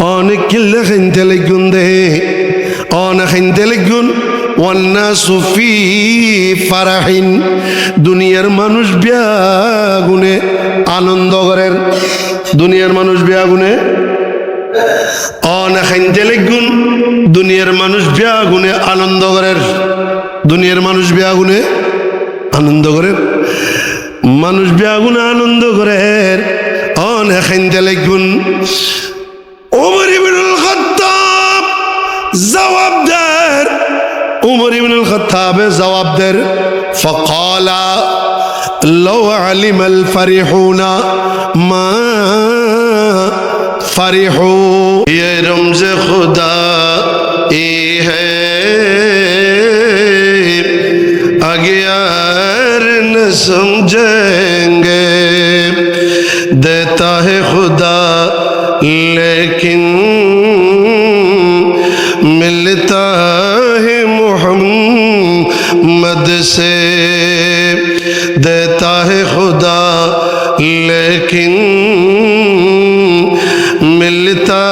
অনেক কিল্লা খাইতে লাগুন দে। অনেক খাইতে লাগুন ওয়ান্না সুফি ফারাহিন। দুনিয়ার মানুষ বিয়াগুনে আনন্দ করেন। দুনিয়ার মানুষ বিয়াগুনে অনাখাইতে লাগুন দুনিয়ার মানুষ বিয়াগুনে আনন্দ করেন। দুনিয়ার মানুষ বিয়াগুনে আনন্দ করেন। মানুষ বিয়াগুনে আনন্দ করেন। عمر ابن الخطاب جواب دار. عمر ابن الخطاب جواب دار. فقال، لو علم الفرحون ما فرحوا یہ رمز خدا یہ ہے. اگر نہ سمجھیں से देता है खुदा लेकिन मिलता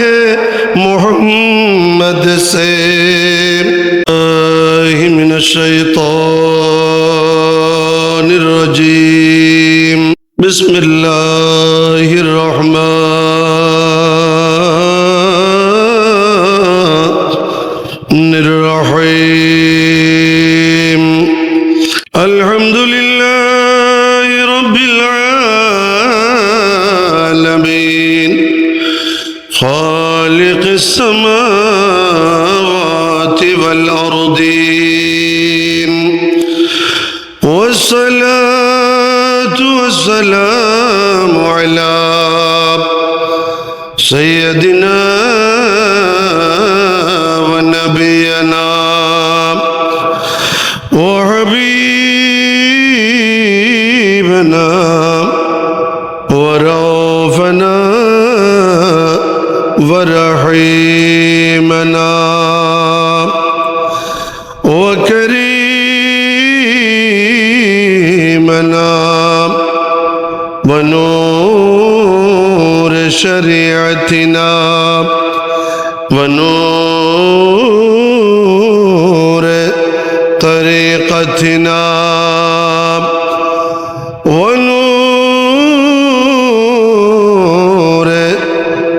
है मोहम्मद से शैतान रजीम बिस्मिल्लाह रहमान ونبينا وحبيبنا ورافنا ورحيمنا وكريمنا ونور شريعتنا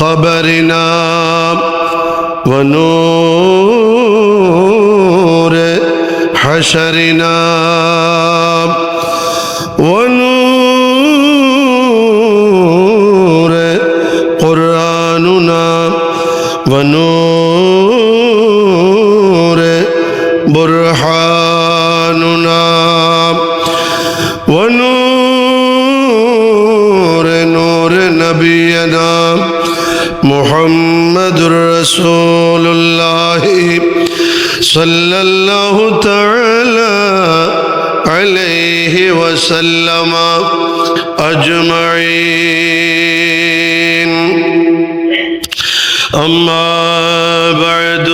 قبرنا ونور حشرنا صلى الله تعالى عليه وسلم أجمعين. أما بعد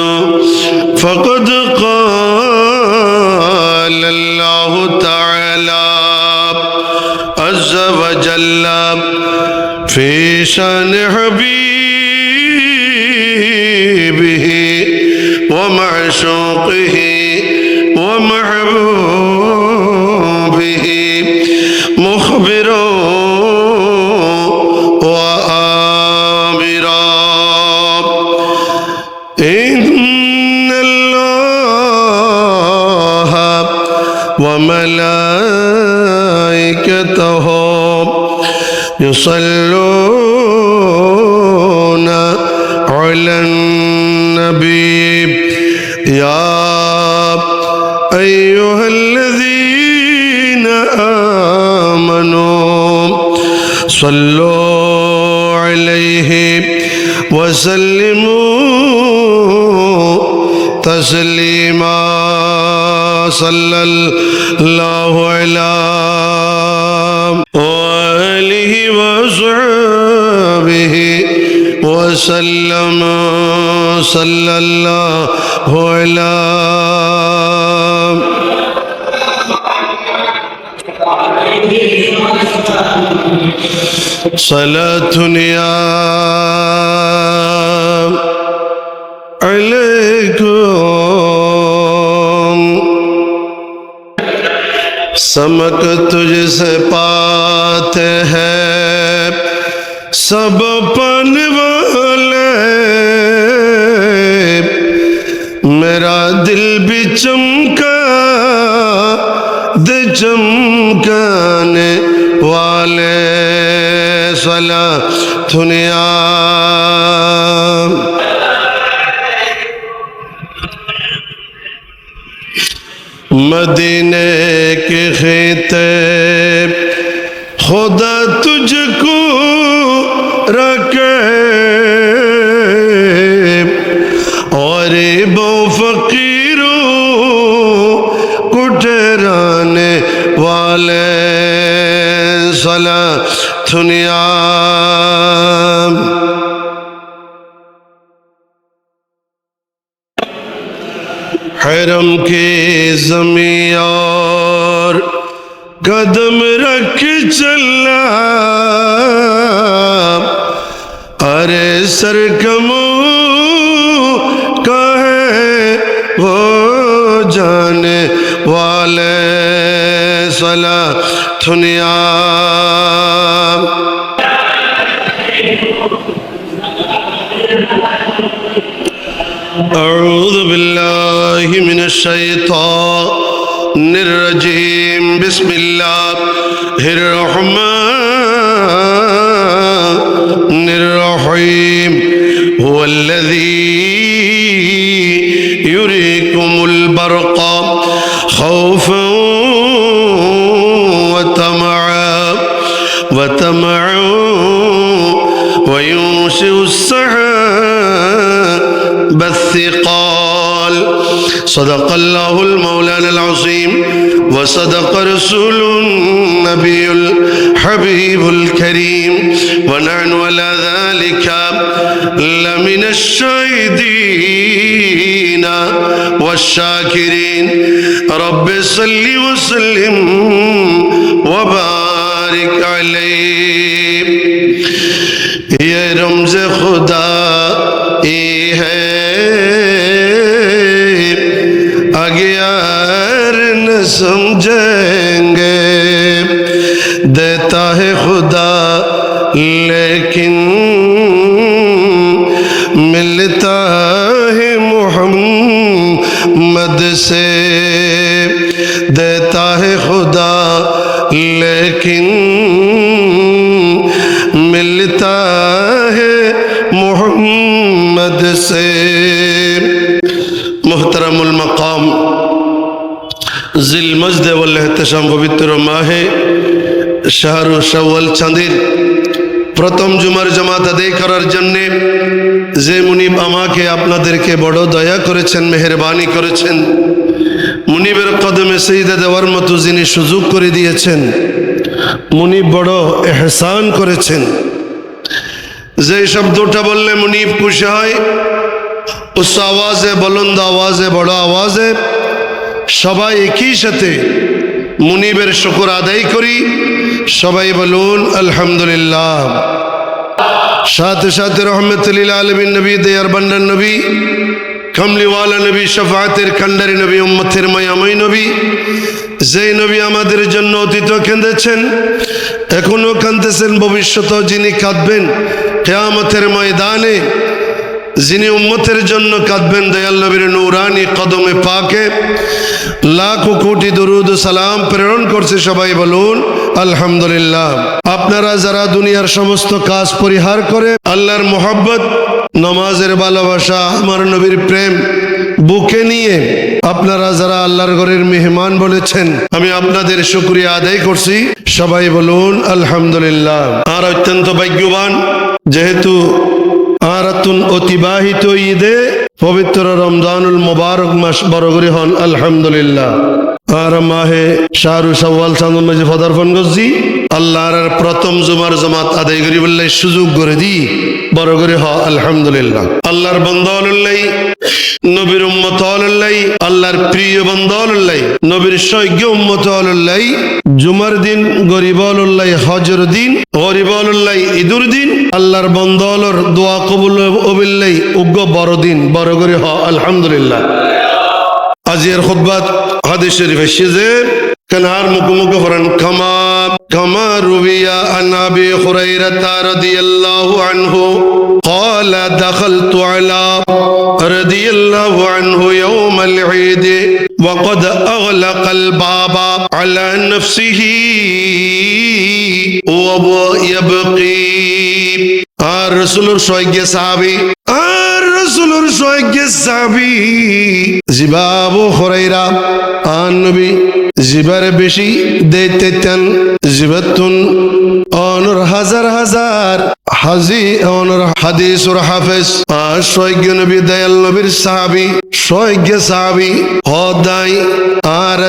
فقد قال الله تعالى عز وجل في شأن حبيبه ومعشوقه ومحبوبه مخبرا وآمرا إن الله وملائكته يصلون على النبي يا أيها الذين آمنوا صلوا عليه وسلموا تسليما. صلى الله على وآله وصحبه وسلم صلى الله على صلاة يا عليكم سمك تجھ سے پاتے ہیں۔ سب پنو دل بھی چمکا دے چمکانے والے سلا دنیا۔ مدینے کے خیتے خدا علیہ صلاة نیام۔ حرم کی زمین اور قدم رکھ چلا ارے سرکم کا ہے وہ جانے والے۔ صلاة يا أعوذ بالله من الشيطان الرجيم. بسم الله الرحمن الرحيم. هو الذي يريكم البرق صدق الله المولان العظيم وصدق رسول النبي الحبيب الكريم ونعن على ذلك لمن الشاهدين والشاكرين. رب صل وسلم وبارك عليه. يا رمز خدا بغیر نہ سمجھیں گے دیتا ہے خدا، لیکن ملتا ہے محمد سے۔ دیتا ہے خدا ওয়াল পবিত্র মাহে শাহরু শাওয়াল চাঁদের প্রথম জুমার জামাত আদায় করার জন্যে যে মুনিব আমাকে আপনাদেরকে বড় দয়া করেছেন, মেহরবানি করেছেন, মুনিবের কদমে সেইদা দেওয়ার মতো যিনি সুযোগ করে দিয়েছেন, মুনিব বড় এহসান করেছেন। যে শব্দটা বললে মুনিব খুশি হয় উস আওয়াজে, বলন্দ আওয়াজে, বড় আওয়াজে, সবাই একই সাথে মুনিবের শুকর আদায় করি। সবাই বলুন, আলহামদুলিল্লাহ। সাথে সাথে রহমতুল্লিল আলমিন নবী, দেয়ার বান্ডার নবী, কমলিওয়ালা নবী, শফাতের খান্ডারি নবী, উম্মতের মায়াময় নবী, যেই নবী আমাদের জন্য অতীত কেঁদেছেন এখনও কাঁদতেছেন ভবিষ্যত যিনি কাঁদবেন, কেয়ামতের ময়দানে যিনি উম্মতের জন্য কাঁদবেন দয়াল নবীর নৌরানি কদমে পাকে, লাখো কোটি দরুদ সালাম প্রেরণ করছে সবাই বলুন, আলহামদুলিল্লাহ। আপনারা যারা দুনিয়ার সমস্ত কাজ পরিহার করে আল্লাহর মোহাব্বত, নমাজের ভালোবাসা, আমার নবীর প্রেম বুকে নিয়ে আপনারা যারা আল্লাহর ঘরের মেহমান বলেছেন, আমি আপনাদের শুক্রিয়া আদায় করছি। সবাই বলুন, আলহামদুলিল্লাহ। আর অত্যন্ত ভাগ্যবান, যেহেতু আর তুন অতিবাহিত ঈদে পবিত্র রমজানুল মোবারক মাস বরগরি হন, আলহামদুলিল্লাহ। আর মাহে শাহরু সওয়াল চান্দন মাঝে পদার্পণ করছি। আল্লাহর প্রথম জুমার জমাত আদায় করি বললে সুযোগ করে দি বড় করে হ আলহামদুলিল্লাহ। আল্লাহর বন্ধ নবীর উম্মত হল্লাই আল্লাহর প্রিয় বন্ধ হল্লাই নবীর সৈজ্ঞ উম্মত হল্লাই জুমার দিন গরিব হল্লাই হজর দিন গরিব হল্লাই ঈদুর দিন আল্লাহর বন্ধ হলর দোয়া কবুল অবিল্লাই উগ্র বড় দিন, বড় করে হ, আলহামদুলিল্লাহ। আজিয়ার খুতবাত হাদিস শরীফ এসেছে যে কানার মুখোমুখি করেন কামা কামা রুবিয়া আন আবি হুরাইরা রাদিয়াল্লাহু আনহু قال دخلت على رضي الله عنه يوم العيد وقد أغلق الباب على نفسه وهو يبقي আর রসুলের সৈক্য সাহাবি আর জিবারে বেশি জিবাতুন। অনর হাজার হাজার হাজি, অনর হাদিস হাফেজ, আর নবী দয়াল নবীর সাহাবি সাহাবি হদাই, আর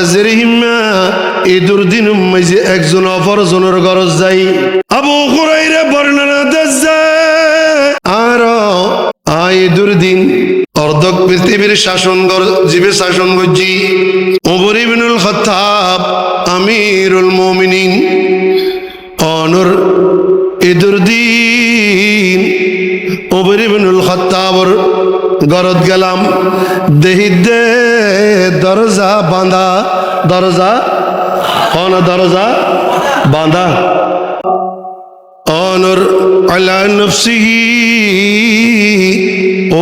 দিন মাঝে একজন অপরজনের গরজ যাই। আবু হুরাইরা বর্ণনা আই দুর্দিন অর্ধক পৃথিবীর শাসন জীবে শাসন করছি। ওমর ইবনুল খত্তাব, আমিরুল মুমিনিন, অনর ঈদুর দিন ওমর ইবনুল খত্তাবর গরদ গেলাম। দেহি দে দরজা বাঁধা, দরজা, অন দরজা বাঁধা। অনর আলা নফসিহি,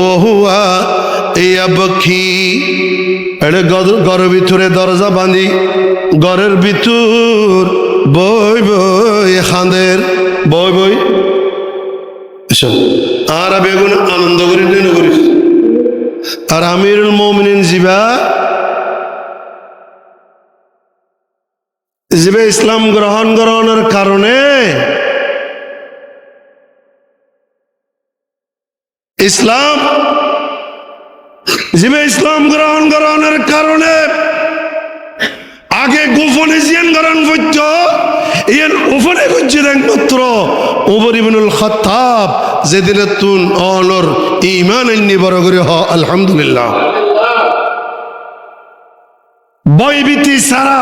ও হুয়া ইয়াবকি এটা ঘরের ভিতরে দরজা বাঁধি, ঘরের ভিতর বই বই খাঁদের, বই বই। আর বেগুন আনন্দ করি নেন করিস আর আমিরুল মমিনিন জিবা জিবা ইসলাম গ্রহণ গ্রহণের কারণে ইসলাম। জিবে ইসলাম গ্রহণ গ্রহণের কারণে আগে গোপনে জিয়ান গ্রহণ করছে একমাত্র ওমর ইবনুল খাত্তাব, যেদিন তুন অনর ইমান এন্নি বড় করে হ, আলহামদুলিল্লাহ। বয়বীতি সারা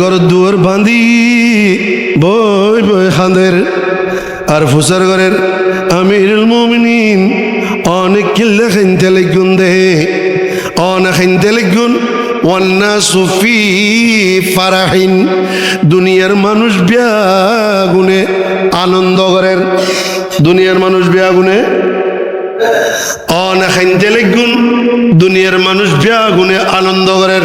ঘর দুয়ার বাঁধি বই বই খাঁদের আর ফুসার ঘরের আমিরুল মুমিনিন, অনেক কিল্লে খাইতে লাগুন দে। অনেক খাইতে লাগুন ওয়ান্না সুফি ফারাহিন। দুনিয়ার মানুষ বিয়া গুনে আনন্দ করেন। দুনিয়ার মানুষ বিয়া গুনে অনেক খাইতে লাগুন দুনিয়ার মানুষ বিয়া গুনে আনন্দ করেন।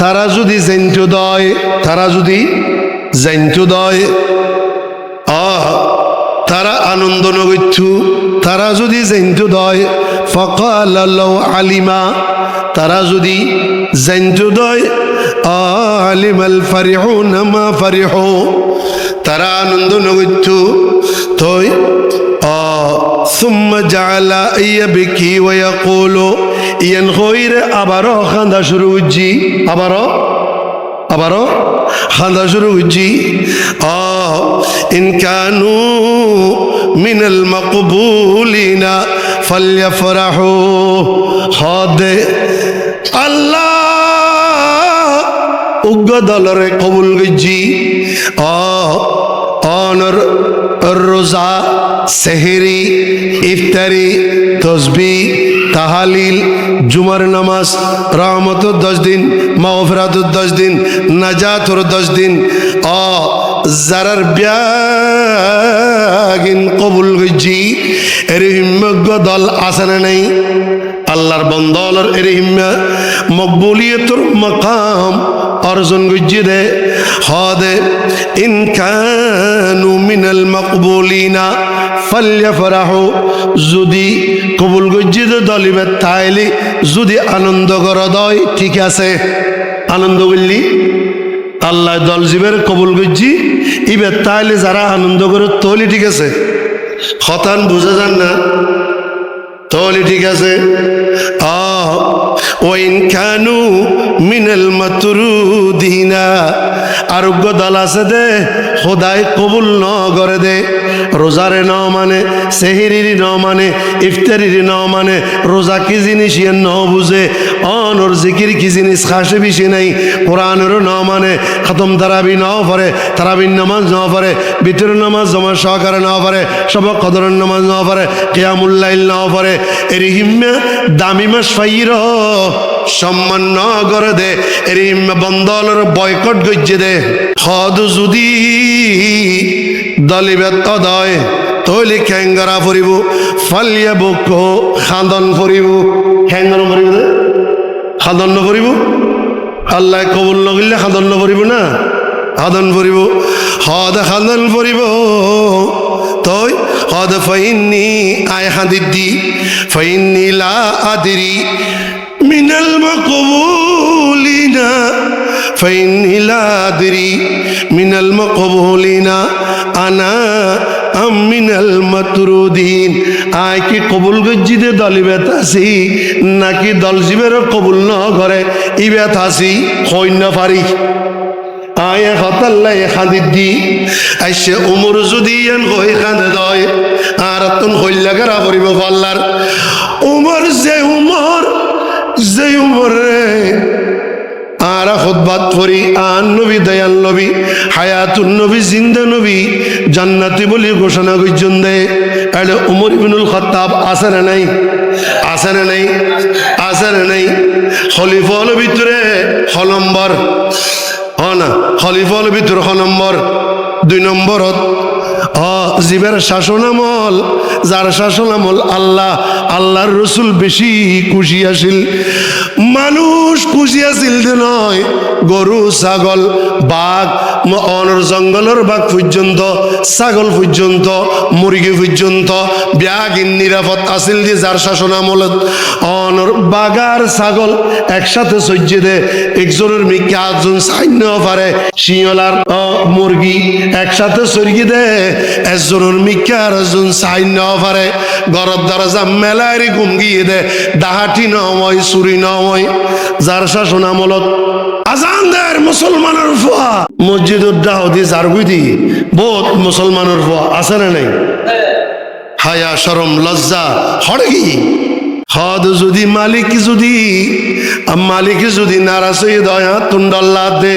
তারা যদি জেন্টু দয়, তারা যদি জেন্টু দয় অ তারা আনন্দ নগচ্ছু, তারা যদি জেন্টু দয়, ফকাল আলিমা, তারা যদি জেন্টু দয়, আলিমাল ফারিহ নামা ফারিহ, তারা আনন্দ নগচ্ছু তৈ অ সুম্মা জালা ইয়া বিকি ওয়া কোলো ইয়ান হইরে আবারও খান্দা শুরু হচ্ছি আবারও আবারও খান্দা শুরু করছি আ ইনকানু মিনাল মকবুলিনা ফাল্যাফরাহু। হদে আল্লাহ উগ্র দলরে কবুল গজি অ অনর রোজা, সেহেরি, ইফতারি, তসবি তাহালিল, জুমার নামাজ, রহমতর দশ দিন মাওফরাতুর দশ দিন, নাজাতর দশ দিন অ জারার ব্যাগিন কবুল গজি এর হিম্মজ্ঞ দল আসে না নাই? আল্লাহর বন্দলর এর হিম্মা মকবুলিয়তর মকাম অর্জন গুজি দে। হদে ইনকানু মিনাল মকবুলিনা ফাল্যাফরাহু, যদি কবুল গুজি দে দলিবে তাইলে, যদি আনন্দ কর দয়, ঠিক আছে। আনন্দ বললি আল্লাহ দল জীবের কবুল গুজি ইবে তাইলে যারা আনন্দ করে তৈলি, ঠিক আছে। হতান বুঝে যান না। তাহলে ঠিক আছে। আহ ওয়াইন কানু মিনাল মাতরুদিনা। আরোগ্য দল আছে দে, খোদাই কবুল ন করে দে। রোজারে ন মানে সেহিরির ন মানে ইফতারির ন মানে রোজা কি জিনিস ন বুঝে? অনর জিকির কি জিনিস খাসে বেশি নাই। কোরআনের ন মানে খতম তারাবি ন পারে তারাবির নামাজ ন পারে বিতর নামাজ জমা সহকারে ন পারে সব কদরের নামাজ ন পারে কেয়ামুল্লাইল ন পারে এর হিম্মে দামি মাস ফাইর সম্মান ন করে দে এর বন্দলের বয়কট গজ্জে দে। হদ যদি দলিবে তদয়, তৈলি খেঙ্গরা ফুরিব ফালিয়া বুক খান্দন ফুরিব খেঙ্গন ফুরিব দে? খাদন নকৰিব আল্লাহ কবুল নকৰিলে খাদন নকৰিব না সাধন ফুৰিব সদ সাধন ফুৰিব তই সদ ফাইনি আই সাদিত দি ফাইনি লা আদিৰি মিনাল মকবুলিনা ফাইনি লা আদিৰি মিনাল মকবুলিনা, আনা আমিনাল মাতরুদিন। আয় কি কবুল গজ্জিদে দলি বেতাসি নাকি দল জীবের কবুল ন করে ই বেতাসি সৈন্য পারি। আয় হতাল্লাই খাদিদ দি আইসে উমর যদি এন হই খান্দে দয়, আর তুন হইলাগারা করিব পাল্লার। উমর যে উমর যে উমর। আর খুতবাত করি, আন নবী, দয়াল হায়াতুন নবী, জিন্দা নবী, জান্নাতি বলি ঘোষণা করছেন দে। এলে উমর খত্তাব আছে নাই? আছে নাই? আছে নাই? খলিফল ভিতরে ছ নম্বর। হ না খলিফল ভিতরে ছ নম্বর। দুই নম্বরত জীবের শাসনামল যার শাসনামল আল্লাহ আল্লাহর রসুল বেশি খুশি আছিল। মানুষ যে নয় গরু ছাগল বাঘ অনর জঙ্গলের বাঘ পর্যন্ত ছাগল পর্যন্ত মুরগি পর্যন্ত ব্যাগিন নিরাপদ আছিল যে যার শাসনামলত অনর বাগার ছাগল একসাথে সহ্যে দে একজনের মিকে আটজন সাইন্য পারে শিঙলার অ, মুরগি একসাথে সরগি দে একজনের মিকে আর একজন সাইন্য পারে। গরব দরজা মেলারি ঘুম গিয়ে দে। ডাহাটি নময় চুরি নময় যার শাসনামলত আজান দের মুসলমানের ফুয়া। মসজিদুর দাহদি জারগুদি বহুত মুসলমানের ফুয়া। আছে না নাই? হায়া লজ্জা হদ যদি মালিক যদি মালিক যদি নারাজ হয়ে দয়া তুন্ডল্লা দে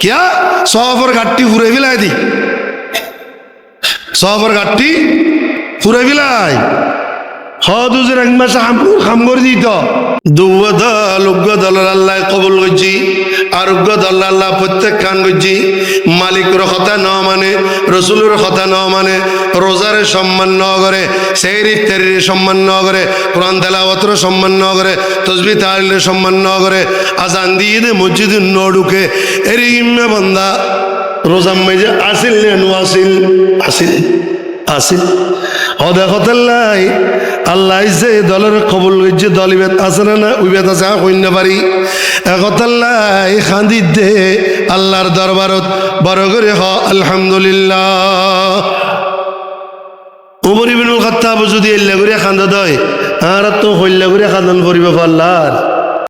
কিয়া সফর ঘাটটি ফুরে ফেলাই দি সফর ঘাটটি ফুরে ফেলাই হদুজের এক মাসে হাম করে দিত উগ্র দল আল্লাহ কবল করছি আর উগ্র দল আল্লাহ প্রত্যেক খান করছি মালিকের কথা ন মানে রসুলের কথা ন মানে রোজারে সম্মান ন করে, সেই ইত্যাদির সম্মান ন করে, কোরআন তেলাওয়াতর সম্মান ন করে, তসবি তাহলে সম্মান ন করে, আজান দিয়ে দে মসজিদ ন ঢুকে এর ইম্মে বন্দা রোজাম মেজে আসিল নেনু আসিল? আসিল। আল্লাহ যে যে দল আছে আছে খান্দি দে আল্লাহর দরবারত। বড় করে হ, আলহামদুলিল্লাহ। যদি এল্লা করে খান্দা দয়, আর তো হইল্লা করে খান্দন পরিব আল্লাহর